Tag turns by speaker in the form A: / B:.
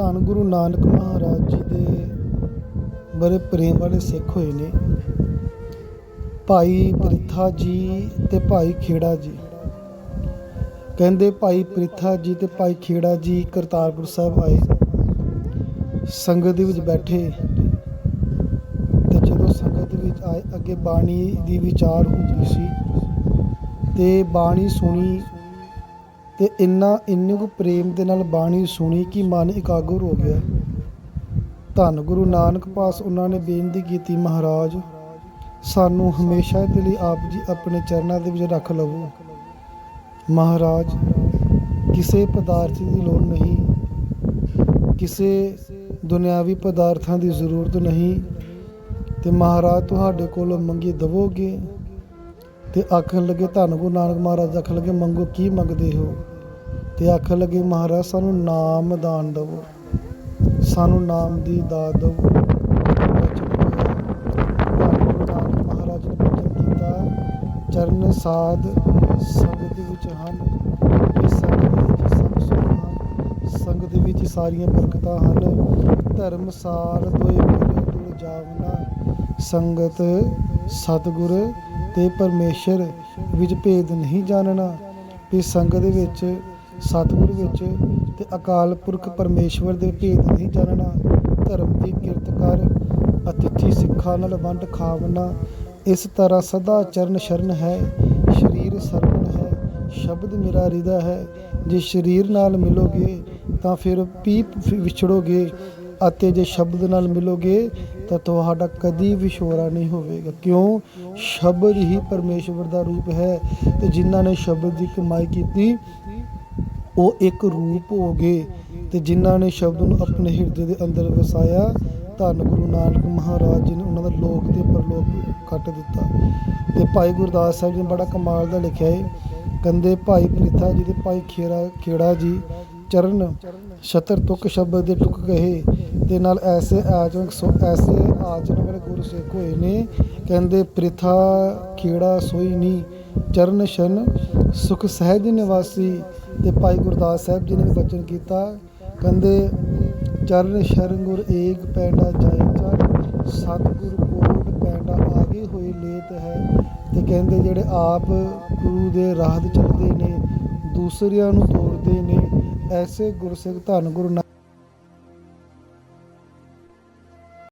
A: ਧੰਨ ਗੁਰੂ ਨਾਨਕ ਮਹਾਰਾਜ ਜੀ ਦੇ ਬੜੇ ਪ੍ਰੇਮ ਵਾਲੇ ਸਿੱਖ ਹੋਏ ਨੇ। ਭਾਈ ਪ੍ਰਿਥਾ ਜੀ ਤੇ ਭਾਈ ਖੇੜਾ ਜੀ। ਕਹਿੰਦੇ ਭਾਈ ਪ੍ਰਿਥਾ ਜੀ ਤੇ ਭਾਈ ਖੇੜਾ ਜੀ ਕਰਤਾਰਪੁਰ ਸਾਹਿਬ ਆਏ। ਸੰਗਤ ਦੇ ਵਿੱਚ ਬੈਠੇ ਤੇ ਜਦੋਂ ਸੰਗਤ ਵਿੱਚ ਆਏ, ਅੱਗੇ ਬਾਣੀ ਦੀ ਵਿਚਾਰ ਹੁੰਦੀ ਸੀ ਤੇ ਬਾਣੀ ਸੁਣੀ ਅਤੇ ਇੰਨਾ, ਇੰਨੇ ਕੁ ਪ੍ਰੇਮ ਦੇ ਨਾਲ ਬਾਣੀ ਸੁਣੀ ਕਿ ਮਨ ਇਕਾਗਰ ਹੋ ਗਿਆ। ਧੰਨ ਗੁਰੂ ਨਾਨਕ ਪਾਸ ਉਹਨਾਂ ਨੇ ਬੇਨਤੀ ਕੀਤੀ, ਮਹਾਰਾਜ, ਸਾਨੂੰ ਹਮੇਸ਼ਾ ਦੇ ਲਈ ਆਪ ਜੀ ਆਪਣੇ ਚਰਨਾਂ ਦੇ ਵਿੱਚ ਰੱਖ ਲਵੋ। ਮਹਾਰਾਜ, ਕਿਸੇ ਪਦਾਰਥ ਦੀ ਲੋੜ ਨਹੀਂ, ਕਿਸੇ ਦੁਨਿਆਵੀ ਪਦਾਰਥਾਂ ਦੀ ਜ਼ਰੂਰਤ ਨਹੀਂ, ਤੇ ਮਹਾਰਾਜ ਤੁਹਾਡੇ ਕੋਲੋਂ ਮੰਗੀ ਦਵੋਗੇ ਤੇ ਆਖਣ ਲੱਗੇ, ਧੰਨ ਗੁਰੂ ਨਾਨਕ ਮਹਾਰਾਜ, ਆਖਣ ਲੱਗੇ, ਮੰਗੋ, ਕੀ ਮੰਗਦੇ ਹੋ? ਤੇ ਆਖਣ ਲੱਗੇ, ਮਹਾਰਾਜ, ਸਾਨੂੰ ਨਾਮ ਦਾਨ ਦਿਵੋ। ਸਾਨੂੰ ਨਾਮ ਦੀ ਦਾਤ ਦਿਵੋ। ਮਹਾਰਾਜ ਨੇ ਬਚਨ ਕੀਤਾ, ਚਰਨ ਸਾਧ ਸੰਗਤ ਵਿੱਚ ਹਨ। ਇਹ ਸੰਗਤ ਵਿੱਚ ਸਭ ਸੁਖ ਹਨ। ਸੰਗਤ ਵਿੱਚ ਸਾਰੀਆਂ ਬਰਕਤਾਂ ਹਨ। ਧਰਮਸਾਰ ਦੋਏ ਮੇਰੇ ਦੁਲ ਜਾਵਨਾ ਸੰਗਤ ਸਤਿਗੁਰ ਤੇ ਪਰਮੇਸ਼ਰ ਵਿੱਚ ਭੇਦ ਨਹੀਂ ਜਾਣਨਾ। ਵੀ ਸੰਗਤ ਦੇ ਵਿੱਚ ਸਤਿਗੁਰ ਵਿੱਚ ਤੇ ਅਕਾਲ ਪੁਰਖ ਪਰਮੇਸ਼ਵਰ ਦੇ ਭੇਦ ਨਹੀਂ ਜਾਣਨਾ ਧਰਮ ਦੀ ਕਿਰਤ ਕਰ ਅਤਿਥੀ ਸਿੱਖਾਂ ਨਾਲ ਵੰਡ ਖਾਵਨਾ। ਇਸ ਤਰ੍ਹਾਂ ਸਦਾ ਚਰਨ ਸ਼ਰਨ ਹੈ। ਸਰੀਰ ਸਰਵਣ ਹੈ। ਸ਼ਬਦ ਮੇਰਾ ਹਿਰਦਾ ਹੈ। ਜੇ ਸਰੀਰ ਨਾਲ ਮਿਲੋਗੇ ਤਾਂ ਫਿਰ ਪੀਪ ਵਿਛੜੋਗੇ ਅਤੇ ਜੇ ਸ਼ਬਦ ਨਾਲ ਮਿਲੋਗੇ ਤਾਂ ਤੁਹਾਡਾ ਕਦੀ ਵਿਛੋੜਾ ਨਹੀਂ ਹੋਵੇਗਾ। ਕਿਉਂ? ਸ਼ਬਦ ਹੀ ਪਰਮੇਸ਼ਵਰ ਦਾ ਰੂਪ ਹੈ ਤੇ ਜਿਨ੍ਹਾਂ ਨੇ ਸ਼ਬਦ ਦੀ ਕਮਾਈ ਕੀਤੀ ਉਹ ਇੱਕ ਰੂਪ ਹੋ ਗਏ ਤੇ ਜਿਨ੍ਹਾਂ ਨੇ ਸ਼ਬਦ ਨੂੰ ਆਪਣੇ ਹਿਰਦੇ ਦੇ ਅੰਦਰ ਵਸਾਇਆ, ਧੰਨ ਗੁਰੂ ਨਾਨਕ ਮਹਾਰਾਜ ਜੀ ਨੇ ਉਹਨਾਂ ਦਾ ਲੋਕ ਤੇ ਪਰਲੋਕ ਕੱਟ ਦਿੱਤਾ। ਤੇ ਭਾਈ ਗੁਰਦਾਸ ਸਾਹਿਬ ਜੀ ਨੇ ਬੜਾ ਕਮਾਲ ਦਾ ਲਿਖਿਆ ਹੈ ਕੰਦੇ ਭਾਈ ਪ੍ਰਿਥਾ ਜੀ ਤੇ ਭਾਈ ਖੇਰਾ, ਖੇੜਾ ਜੀ, ਚਰਨ ਸ਼ਤਰ ਤੁਕ ਸ਼ਬਦ ਦੇ ਟੁਕ ਗਏ ਤੇ ਨਾਲ ਐਸੇ ਆਚਰਣ, ਸੋ ਐਸੇ ਆਚਰਣ ਵਾਲੇ ਗੁਰੂ ਸਿੱਖ ਹੋਏ ਨੇ। ਕਹਿੰਦੇ, ਪ੍ਰਿਥਾ, ਖੇੜਾ ਸੋਈ ਨਹੀਂ ਚਰਨ ਸ਼ਨ ਸੁਖ ਸਹਿਜ ਨਿਵਾਸੀ ਤੇ ਭਾਈ ਗੁਰਦਾਸ ਸਾਹਿਬ ਜੀ ਨੇ ਵੀ ਬਚਨ ਕੀਤਾ। ਕਹਿੰਦੇ, ਚਰਨ ਸ਼ਰਨ ਗੁਰ ਏਕ ਪੈਂਡਾ ਜਾਏ ਚੜ ਸਤਿਗੁਰ ਕੋਟ ਪੈਂਡਾ ਆਗੇ ਹੋਏ ਲੇਤ ਹੈ। ਤੇ ਕਹਿੰਦੇ, ਜਿਹੜੇ ਆਪ ਗੁਰੂ ਦੇ ਰਾਹ ਤੇ ਚੱਲਦੇ ਨੇ, ਦੂਸਰਿਆਂ ਨੂੰ ਤੋੜਦੇ ਨੇ, ਐਸੇ ਗੁਰਸਿੱਖ ਧੰਨ ਗੁਰੂ ਨਾਨਕ